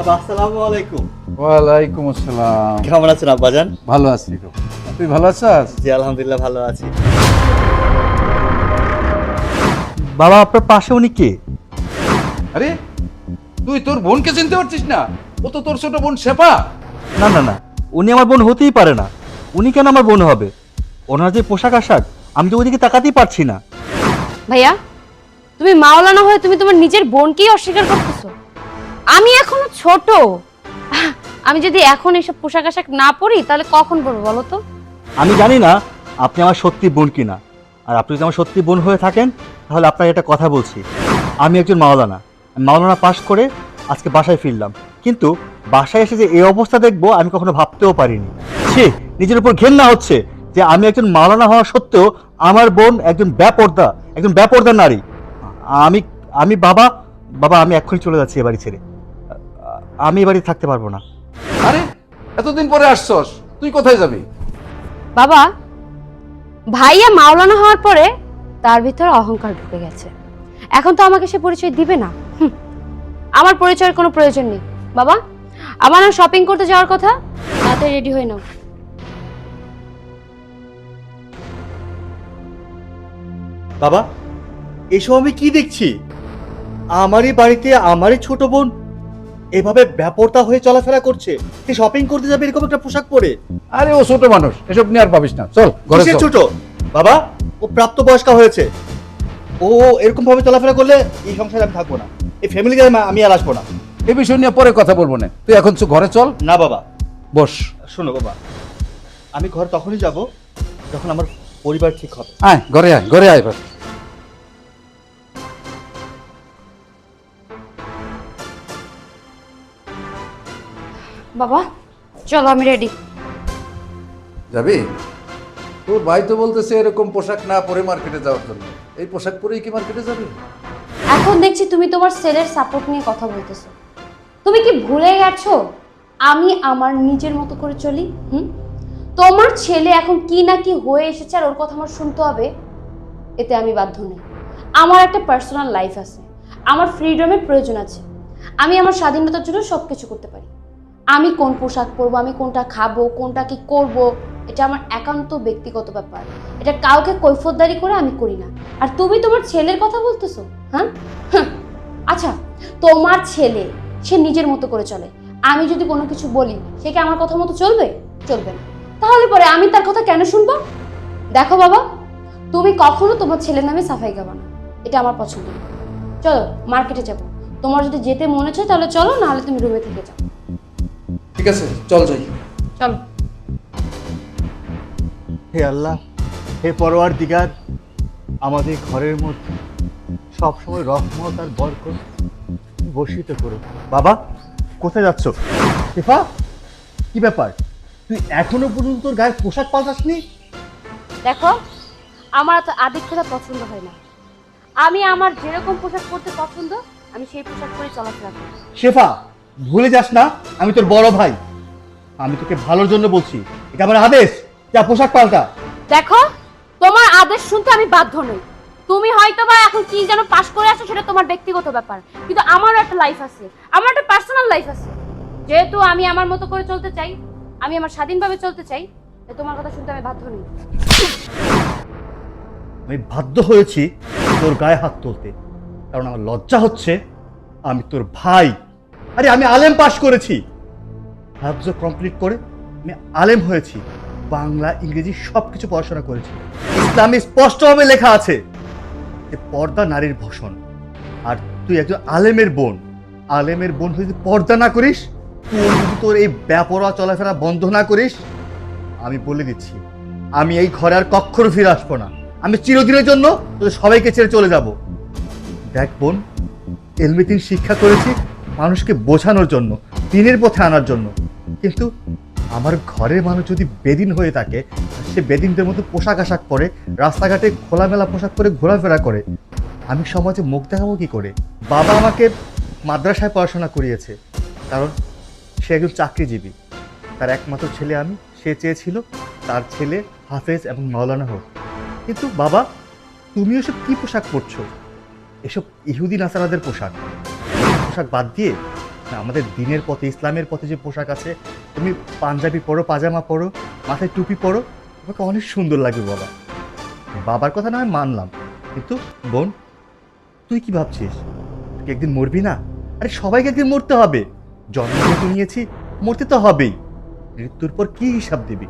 বাবা আসসালামু আলাইকুম। ওয়ালাইকুম আসসালাম। কেমন আছেন আব্বাজান? ভালো আছি। তুই ভালো আছিস? জি আলহামদুলিল্লাহ ভালো আছি। বাবা আপনার পাশে উনি কে? আরে তুই তোর বোনকে চিনতে পারছিস না? ও তো তোর ছোট বোন শেফা। না না না উনি আমার বোন হতেই পারে না। উনি কেন আমার বোন হবে? ওনার যে পোশাক আশাক আমি তো ওইদিকে তাকাতেই পারছি না। ভাইয়া তুমি মাওলানা হয়ে তুমি তোমার নিজের বোনকেই অস্বীকার করতেছো? আমি এখনও ছোট। আমি যদি এখন এইসব পোশাক আশাক না পরি, তাহলে কখন পরবো বলো তো? আমি জানি না আপনি আমার সত্যি বোন কিনা। আর আপনি যদি আমার সত্যি বোন হয়ে থাকেন, তাহলে আপনার একটা কথা বলছি। আমি একজন মাওলানা। মাওলানা পাশ করে আজকে বাসায় ফিরলাম। কিন্তু বাসায় এসে যে এই অবস্থা দেখব, আমি কখনো ভাবতেও পারিনি। সে নিজের উপর ঘেন্না হচ্ছে যে আমি একজন মাওলানা হওয়া সত্ত্বেও আমার বোন একজন ব্যাপর্দা একজন ব্যাপর্দা নারী। আমি আমি বাবা বাবা, আমি এক্ষুনি চলে যাচ্ছি এ বাড়ি ছেড়ে। আমি বাড়ি থাকতে পারব না। আরে এতদিন পরে আসছস তুই কোথায় যাবি? বাবা ভাইয়া মাওলানা হওয়ার পরে তার ভিতরে অহংকার ঢুকে গেছে। এখন তো আমাকে সে পরিচয় দিবে না। হুম, আমার পরিচয়ের কোনো প্রয়োজন নেই। বাবা আমার না শপিং করতে যাওয়ার কথা? রাতে রেডি হয়ে নাও। বাবা এসব আমি কি দেখছি? আমারই বাড়িতে আমারই ছোট বোন এভাবে ব্যাপরতা হয়ে চলাফেরা করছে। তুই শপিং করতে যাবে এরকম একটা পোশাক পরে? আরে ও ছোট মানুষ এসব নিয়ে আর পাবিস না। চল ঘরে চল। ছোট? বাবা ও প্রাপ্তবয়স্কা হয়েছে। ও এরকম ভাবে চলাফেরা করলে এই সংসারে আমি থাকব না। এই ফ্যামিলি ফ্যামিলিতে আমি আর আসব না। এই বিষয় নিয়ে পরে কথা বলব না। তুই এখন ঘরে চল। না বাবা। বস। শোনো বাবা আমি ঘর তখনই যাব যখন আমার পরিবার ঠিক হবে। আয় ঘরে আয় ঘরে আয় এবার। বাবা চলো আমি রেডি যাবি? তোর ভাই তো বলতেছে এরকম পোশাক না পরে মার্কেটে যাওয়ার জন্য। এই পোশাক পরেই কি মার্কেটে যাবি? এখন দেখছি তুমি তোমার সেলের সাপোর্ট নিয়ে কথা বলতেছো। তুমি কি ভুলে গেছো? আমি আমার নিজের মতো করে চলি হুম? তোমার ছেলে এখন কি না কি হয়ে এসেছে আর ওর কথা আমার শুনতে হবে এতে আমি বাধ্য নই। আমার একটা পার্সোনাল লাইফ আছে। আমার ফ্রিডমের প্রয়োজন আছে। আমি আমার স্বাধীনতার জন্য সব কিছু করতে পারি। আমি কোন পোশাক পরবো, আমি কোনটা খাব, কোনটা কি করব, এটা আমার একান্ত ব্যক্তিগত ব্যাপার। এটা কাউকে কৈফতদারি করে আমি করি না। আর তুমি তোমার ছেলের কথা বলতেছো? হ্যাঁ। আচ্ছা তোমার ছেলে, সে নিজের মতো করে চলে। আমি যদি কোনো কিছু বলি, সে কি আমার কথা মতো চলবে? চলবে না। তাহলে পরে আমি তার কথা কেন শুনব? দেখো বাবা, তুমি কখনো তোমার ছেলের নামে সাফাই গাবা না। এটা আমার পছন্দ চলো, মার্কেটে যাব। তোমার যদি যেতে মনে চায় তাহলে চলো, নাহলে তুমি রুমে থেকে যাও। ঠিক আছে চল যাই। চলো। হে আল্লাহ হে পরোয়ার দিগার আমাদের ঘরের মধ্যে সবসময় রহমত আর বরকত বর্ষিত করো। বাবা কোথায় যাচ্ছ? শেফা কি ব্যাপার? তুই এখনও পর্যন্ত তোর গায়ের পোশাক পাল্টাসনি? দেখো আমার তো আদিক্ষতা পছন্দ হয় না। আমি আমার যেরকম পোশাক পরতে পছন্দ আমি সেই পোশাক পরে চলাফেরা করি। শেফা ভুলে যাস না আমি তোর বড় ভাই। আমি তোকে ভালোর জন্য বলছি। এটা আমার আদেশ। যা পোশাক পাল্টা। দেখো তোমার আদেশ শুনতে আমি বাধ্য নই। তুমি হয়তো বা এখন কি যেন পাশ করে আসো সেটা তোমার ব্যক্তিগত ব্যাপার। কিন্তু আমারও একটা লাইফ আছে। আমার একটা পার্সোনাল লাইফ আছে। যেহেতু আমি আমার মতো করে চলতে চাই আমি আমার স্বাধীনভাবে চলতে চাই তাই তোমার কথা শুনতে আমি বাধ্য নই। আমি বাধ্য হয়েছি তোর গায়ে হাত তুলতে। কারণ আমার লজ্জা হচ্ছে আমি তোর ভাই। আরে, আমি আলেম পাশ করেছি। হাফজ কমপ্লিট করে আমি আলেম হয়েছি। বাংলা, ইংরেজি সব কিছু পড়াশোনা করেছি। ইসলামে স্পষ্টভাবে লেখা আছে যে পর্দা নারীর ভূষণ। আর তুই একজন আলেমের বোন। আলেমের বোন হয়ে যদি পর্দা না করিস, তুই যদি তোর এই ব্যাপরা চলাফেরা বন্ধ না করিস, আমি বলে দিচ্ছি, আমি এই ঘরে আর কখনো ফিরে আসব না। আমি চিরদিনের জন্য তোদের সবাইকে ছেড়ে চলে যাব। দেখ বোন এলমিতিন শিক্ষা করেছি মানুষকে বোঝানোর জন্য, দিনের পথে আনার জন্য। কিন্তু আমার ঘরের মানুষ যদি বেদিন হয়ে থাকে সে বেদিনদের মতো পোশাক আশাক পরে, রাস্তাঘাটে খোলামেলা পোশাক পরে ঘোরাফেরা করে, আমি সমাজে মুখ দেখাবো কী করে? বাবা আমাকে মাদ্রাসায় পড়াশোনা করিয়েছে, কারণ সে একজন চাকরিজীবী। তার একমাত্র ছেলে আমি, সে চেয়েছিল তার ছেলে হাফেজ এবং মাওলানা হোক। কিন্তু বাবা, তুমি এসব কী পোশাক পরছো? এসব ইহুদি নাসারাদের পোশাক। পোশাক বাদ দিয়ে আমাদের দিনের পথে, ইসলামের পথে যে পোশাক আছে, তুমি পাঞ্জাবি পরো, পাজামা পরো, মাথায় টুপি পরো, তোমাকে অনেক সুন্দর লাগবে বাবা। বাবার কথা না হয় মানলাম, কিন্তু বোন, তুই কি ভাবছিস? তুই একদিন মরবি না? আরে সবাইকে একদিন মরতে হবে। জন্ম যেহেতু নিয়েছি, মরতে তো হবেই। মৃত্যুর পর কি হিসাব দিবি?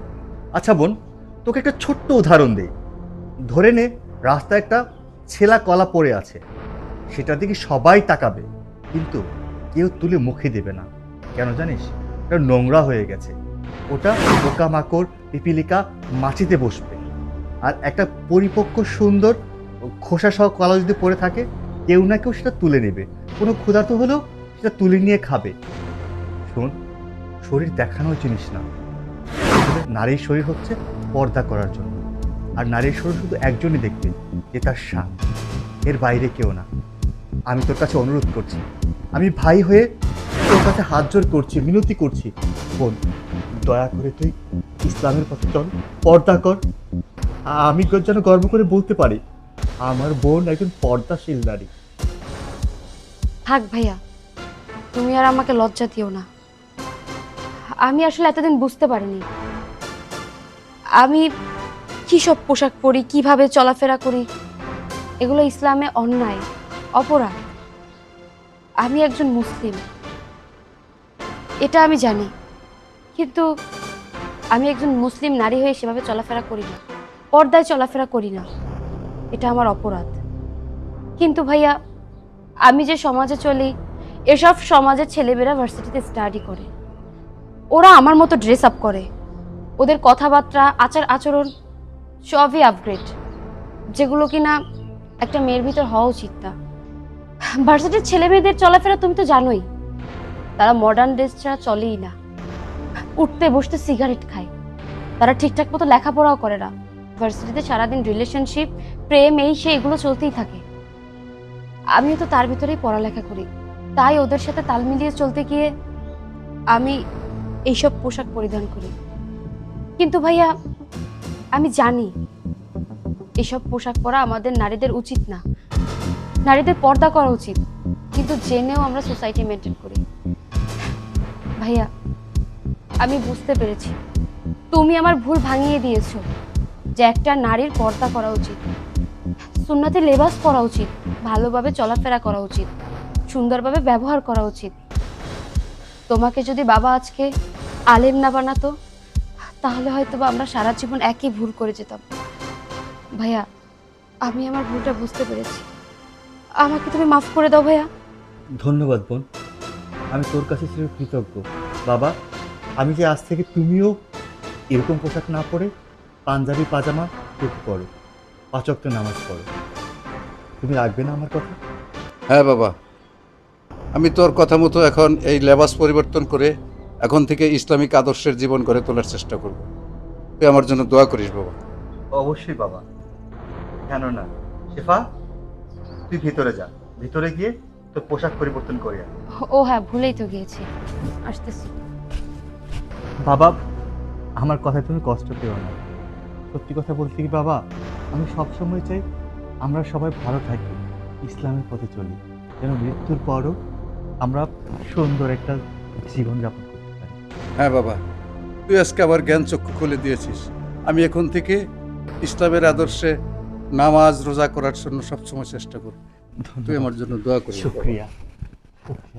আচ্ছা বোন, তোকে একটা ছোট্ট উদাহরণ দেই। ধরে নে, রাস্তায় একটা ছেলা কলা পড়ে আছে। সেটার দিকে সবাই তাকাবে। কিন্তু কেউ তুলে মুখে দেবে না। কেন জানিস? এটা নোংরা হয়ে গেছে। ওটা পোকামাকড়, পিপিলিকা মাটিতে বসবে। আর একটা পরিপক্ক, সুন্দর খোসা সহ কলা যদি পড়ে থাকে, কেউ না কেউ সেটা তুলে নেবে। কোনো ক্ষুধার্ত হলেও সেটা তুলে নিয়ে খাবে। শোন, শরীর দেখানোর জিনিস না। নারীর শরীর হচ্ছে পর্দা করার জন্য। আর নারীর শরীর শুধু একজনই দেখবে, যে তার স্বামী। এর বাইরে কেউ না। আমি তোর কাছে অনুরোধ করছি। আমি ভাই হয়ে তোর কাছে হাত জোর করছি, মিনতি করছি। বোন, দয়া করে তুই ইসলামের পথে চল, পর্দা কর। আমি যেন গর্ব করে বলতে পারি, আমার বোন একজন পর্দাশীল নারী। থাক ভাইয়া, তুমি আর আমাকে লজ্জা দিও না। আমি আসলে এতদিন বুঝতে পারিনি। আমি কী সব পোশাক পরি, কীভাবে চলাফেরা করি, এগুলো ইসলামে অন্যায়, অপরাধ। আমি একজন মুসলিম। এটা আমি জানি। কিন্তু আমি একজন মুসলিম নারী হয়ে সেভাবে চলাফেরা করি না। পর্দায় চলাফেরা করি না। এটা আমার অপরাধ। কিন্তু ভাইয়া, আমি যে সমাজে চলি, এসব সমাজের ছেলেমেয়েরা ভার্সিটিতে স্টাডি করে। ওরা আমার মতো ড্রেস আপ করে। ওদের কথাবার্তা, আচার আচরণ সবই আপগ্রেড যেগুলো কিনা একটা মেয়ের ভিতর হওয়া উচিত না। ভার্সিটির ছেলে মেয়েদের চলাফেরা তুমি তো জানোই। তারা মডার্ন ড্রেস ছাড়া চলেই না। উঠতে বসতে সিগারেট খায়। তারা ঠিকঠাক মতো লেখাপড়াও করে না। ভার্সিটিতে সারাদিন রিলেশনশিপ প্রেম, এই সে এগুলো চলতেই থাকে। আমিও তো তার ভিতরেই পড়ালেখা করি। তাই ওদের সাথে তাল মিলিয়ে চলতে গিয়ে আমি এইসব পোশাক পরিধান করি। কিন্তু ভাইয়া, আমি জানি এসব পোশাক পরা আমাদের নারীদের উচিত না। নারীদের পর্দা করা উচিত, কিন্তু জেনেও আমরা সোসাইটি মেনটেন করি। ভাইয়া, আমি বুঝতে পেরেছি। তুমি আমার ভুল ভাঙিয়ে দিয়েছ যে একটা নারীর পর্দা করা উচিত। সুন্নাতে লেবাস পরা উচিত, ভালোভাবে চলাফেরা করা উচিত, সুন্দরভাবে ব্যবহার করা উচিত। তোমাকে যদি বাবা আজকে আলেম না বানাতো, তাহলে হয়তো বা আমরা সারা জীবন একই ভুল করে যেতাম। ভাইয়া, আমি আমার ভুলটা বুঝতে পেরেছি। আমাকে তুমি মাফ করে দাও ভাইয়া। ধন্যবাদ বোন। আমি তোর কাছে ছিল কৃতজ্ঞ। বাবা আমি যে আজ থেকে তুমিও এরকম পোশাক না পরে পাঞ্জাবি পাজামা টুপি পরো। পাচকটা নামাজ পড়ো। তুমি রাখবে না আমার কথা? হ্যাঁ বাবা। আমি তোর কথা মতো এখন এই লেবাস পরিবর্তন করে এখন থেকে ইসলামিক আদর্শের জীবন গড়ে তোলার চেষ্টা করব। তুই আমার জন্য দোয়া করিস বাবা। অবশ্যই বাবা। কেন না শেফা তুই ভিতরে যা। ভিতরে গিয়ে তোর পোশাক পরিবর্তন করে আয় ও হ্যাঁ ভুলেই তো গিয়েছি। আসতেছি। বাবা আমার কথায় তুমি কষ্ট পেও না। সত্যি কথা বলতে কি বাবা আমি সবসময় চাই আমরা সবাই ভালো থাকি ইসলামের পথে চলি। যেন মৃত্যুর পরও আমরা সুন্দর একটা জীবনযাপন করতে পারি। হ্যাঁ বাবা তুই আজকে আমার জ্ঞান চক্ষু খুলে দিয়েছিস। আমি এখন থেকে ইসলামের আদর্শে নামাজ রোজা করার জন্য সবসময় চেষ্টা করব তুই আমার জন্য দোয়া করি। শুক্রিয়া। শুক্রিয়া।